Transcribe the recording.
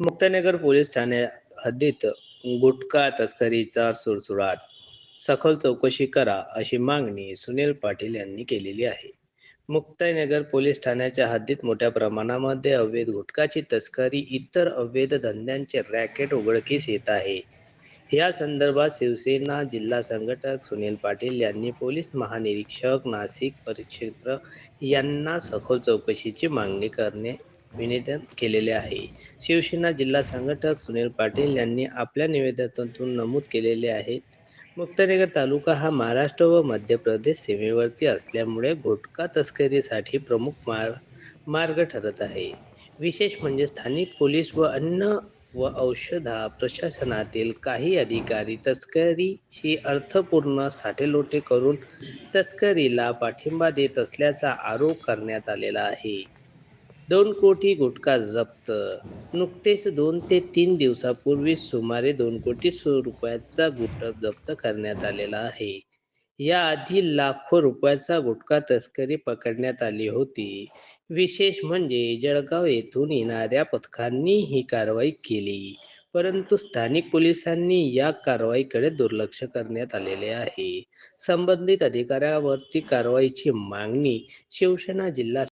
Muktanagar police Thane हद्दीत गुटखा तस्करीचा सुरसुराट सखोल चौकशी करा अशी मागणी सुनील पाटील यांनी केलेली आहे. मुक्ताईनगर पोलीस ठाण्याच्या हद्दीत मोठ्या प्रमाणामध्ये अवैध गुटखाची तस्करी इतर अवैध धंद्यांचे रॅकेट उघडकीस येत आहे. या संदर्भात शिवसेना जिल्हा संघटक सुनील पाटील यांनी पोलीस महानिरीक्षक नाशिक परिक्षेत्र यांना सखोल चौकशीची मागणी करणे विनिवेदन केलेले आहे. शिवसेना जिल्हा संघटक सुनील पाटील यांनी आपल्या निवेदनातून नमूद केलेले आहे. मुक्ताईनगर तालुका हा महाराष्ट्र व मध्य प्रदेश सीमेवरती असल्यामुळे गुटखा तस्करीसाठी प्रमुख मार मार्ग ठरत आहे. विशेष म्हणजे स्थानिक पोलीस व अन्न व औषधा प्रशासनातील काही अधिकारी तस्करीशी अर्थपूर्ण साठेलोटे करून तस्करीला पाठिंबा देत असल्याचा आरोप करण्यात आलेला आहे. दोन कोटी गुटखा जप्त. नुकतेच दोन ते तीन दिवसापूर्वी सुमारे दोन कोटी रुपयाचा गुटखा जप्त करण्यात आलेला आहे. याआधी लाखो रुपयाचा गुटखा तस्करी पकडण्यात आली होती. विशेष म्हणजे जळगाव येथून येणाऱ्या पथकांनी ही कारवाई केली. परंतु स्थानिक पोलिसांनी या कारवाईकडे दुर्लक्ष करण्यात आलेले आहे. संबंधित अधिकाऱ्यावरती कारवाईची मागणी शिवसेना जिल्हा